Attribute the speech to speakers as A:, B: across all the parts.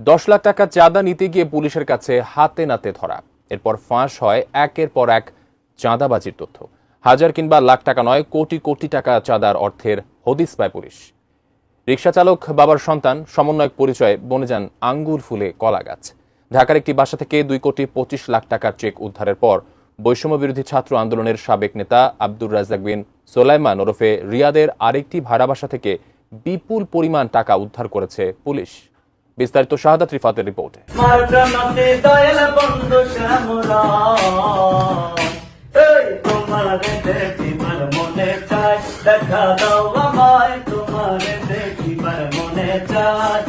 A: দশ লাখ টাকা চাঁদা নিতে গিয়ে পুলিশের কাছে হাতে নাতে ধরা। এরপর ফাঁস হয় একের পর এক চাঁদাবাজির তথ্য। হাজার কিংবা লাখ টাকা নয়, কোটি কোটি টাকা চাঁদার অর্থের হদিস পায় পুলিশ। রিক্সা চালক বাবার সন্তান, সমন্বয়ক পরিচয়ে বনে যান আঙ্গুর ফুলে কলা গাছ ঢাকার একটি বাসা থেকে দুই কোটি পঁচিশ লাখ টাকার চেক উদ্ধারের পর বৈষম্য বিরোধী ছাত্র আন্দোলনের সাবেক নেতা আব্দুর রাজ্জাক বিন সোলাইমান ওরফে রিয়াদের আরেকটি ভাড়া বাসা থেকে বিপুল পরিমাণ টাকা উদ্ধার করেছে পুলিশ। বিস্তারিত শাহাদাত রিফাতের রিপোর্টে।
B: দেখা দাও আমায় তোমার দেখিবার মনে চায়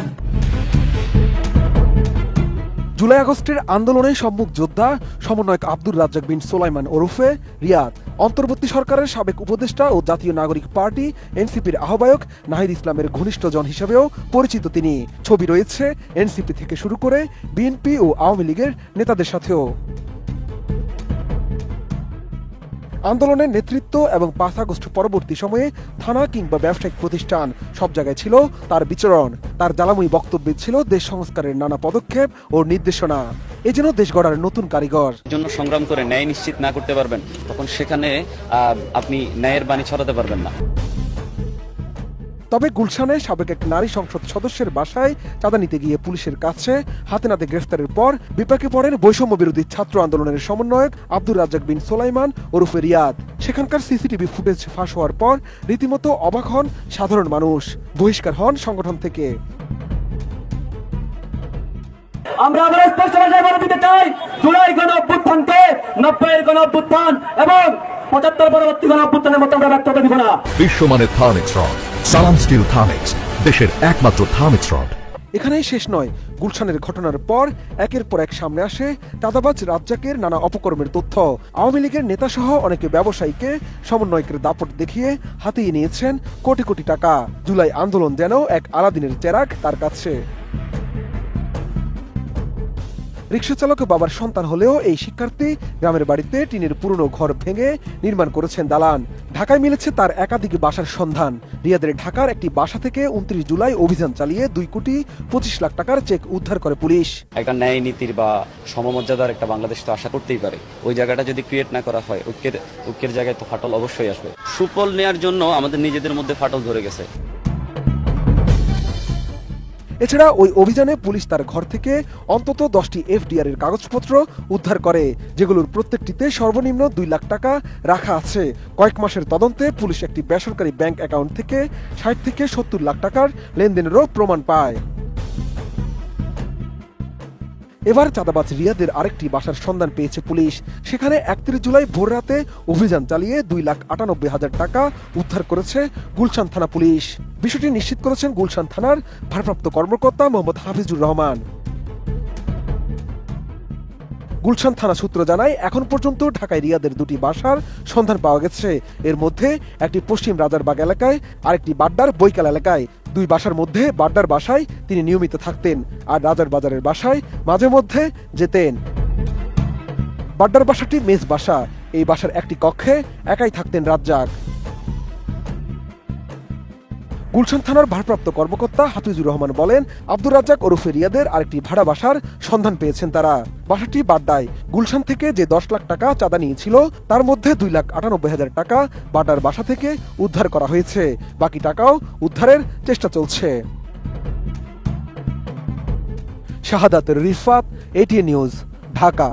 C: জুলাই আগস্টের আন্দোলনে সম্মুখ যোদ্ধা সমন্বয়ক আব্দুর রাজ্জাক বিন সোলাইমান ওরফে রিয়াদ। অন্তর্বর্তী সরকারের সাবেক উপদেষ্টা ও জাতীয় নাগরিক পার্টি, এনসিপির আহ্বায়ক নাহিদ ইসলামের ঘনিষ্ঠজন হিসেবেও পরিচিত তিনি। ছবি রয়েছে এনসিপি থেকে শুরু করে বিএনপি ও আওয়ামী লীগের নেতাদের সাথেও। আন্দোলনের নেতৃত্ব এবং পাঁচ আগস্ট পরবর্তী সময়ে থানা কিংবা ব্যবসায়িক প্রতিষ্ঠান সব জায়গায় ছিল তার বিচরণ। তার জ্বালাময়ী বক্তব্যে ছিল দেশ সংস্কারের নানা পদক্ষেপ ও নির্দেশনা। এ যেন দেশ গড়ার নতুন কারিগর।
D: জন্য সংগ্রাম করে ন্যায় নিশ্চিত না করতে পারবেন, তখন সেখানে আপনি ন্যায়ের বাণী ছড়াতে পারবেন না।
C: তবে গুলশানে সাবেক এক নারী সংসদ সদস্যের বাসায় চাঁদা নিতে গিয়ে পুলিশের কাছে হাতে নাতে গ্রেফতারের পর বিপাকে পড়েন বৈষম্য বিরোধী ছাত্র আন্দোলনের সমন্বয়ক আব্দুর রাজ্জাক বিন সোলাইমান ওরফে রিয়াদ। সেখানকার সিসিটিভি ফুটেজ ফাঁস হওয়ার পর রীতিমতো অবাক হন সাধারণ মানুষ। বহিষ্কার হন সংগঠন থেকে।
B: আমরা আবার স্পষ্ট ভাষায় বলে দিতে চাই, জুলাই গণ অভ্যুত্থানকে নব্বইয়ের গণ অভ্যুত্থান এবং পঁচাত্তর পরবর্তী গণ অভ্যুত্থানের মতো আমরা ব্যর্থতা দিব না।
E: বিশ্বমানের Thermex rod Salam steel Thermex দেশের একমাত্র থার্মিক্স রড
C: এখানেই শেষ নয় গুলশানের ঘটনার পর একের পর এক সামনে আসে চাঁদাবাজ রাজ্জাকের নানা অপকর্মের তথ্য। আওয়ামী লীগের নেতাসহ অনেকে ব্যবসায়ীকে সমন্বয়কের দাপট দেখিয়ে হাতিয়ে নিয়েছেন কোটি কোটি টাকা। জুলাই আন্দোলন যেন এক আলাদিনের চেরাগ তার কাছে। রিক্সা চালক বাবার সন্তান হলেও এই শিক্ষার্থী গ্রামের বাড়িতে টিনের পুরনো ঘর ভেঙে নির্মাণ করেছেন দালান। ঢাকায় মিলেছে তার একাধিক বাসার সন্ধান। রিয়াদের ঢাকার একটি বাসা থেকে উনত্রিশ জুলাই অভিযান চালিয়ে দুই কোটি পঁচিশ লাখ টাকার চেক উদ্ধার করে পুলিশ।
D: একটা ন্যায় নীতির বা সমমর্যাদার একটা বাংলাদেশ তো আশা করতেই পারে। ওই জায়গাটা যদি ক্রিয়েট না করা হয়, ঐক্যের ঐক্যের জায়গায় তো ফাটল অবশ্যই আসবে। সুফল নেয়ার জন্য আমাদের নিজেদের মধ্যে ফাটল ধরে গেছে।
C: এছাড়া ওই অভিযানে পুলিশ তার ঘর থেকে অন্তত দশটি এফডিআর এর কাগজপত্র উদ্ধার করে, যেগুলোর প্রত্যেকটিতে সর্বনিম্ন দুই লাখ টাকা রাখা আছে। কয়েক মাসের তদন্তে পুলিশ একটি বেসরকারি ব্যাংক অ্যাকাউন্ট থেকে ষাট থেকে সত্তর লাখ টাকার লেনদেনেরও প্রমাণ পায়। এবার চাঁদাবাজ রিয়াদের আরেকটি বাসার সন্ধান পেয়েছে পুলিশ। সেখানে একত্রিশ জুলাই ভোর রাতে অভিযান চালিয়ে দুই লাখ আটানব্বই হাজার টাকা উদ্ধার করেছে গুলশান থানা পুলিশ। বিষয়টি নিশ্চিত করেছেন গুলশান থানার ভারপ্রাপ্ত কর্মকর্তা মোহাম্মদ হাফিজুর রহমান। গুলশান থানা সূত্র জানায়, এখন পর্যন্ত ঢাকায় রিয়াদের দুটি বাসার সন্ধান পাওয়া গেছে। এর মধ্যে একটি পশ্চিম রাজারবাগ এলাকায়, আরেকটি বাড্ডার বৈকাল এলাকায়। দুই বাসার মধ্যে বাড্ডার বাসায় তিনি নিয়মিত থাকতেন আর রাজার বাজারের বাসায় মাঝে মধ্যে যেতেন। বাড্ডার বাসাটি মেজ বাসা। এই বাসার একটি কক্ষে একাই থাকতেন রাজ্জাক। গুলশান থানার ভারপ্রাপ্ত কর্মকর্তা হাফিজুর রহমান বলেন, আব্দুর রাজ্জাক ওরফে রিয়াদের আরেকটি ভাড়া বাসার সন্ধান পেয়েছেন তারা। বাসাটি বাড্ডায়। গুলশান থেকে যে দশ লাখ টাকা চাঁদা নিয়েছিল, তার মধ্যে দুই লাখ আটানব্বই হাজার টাকা বাড্ডার বাসা থেকে উদ্ধার করা হয়েছে। বাকি টাকাও উদ্ধারের চেষ্টা চলছে। শাহাদাতের রিফাত, এটিএন নিউজ, ঢাকা।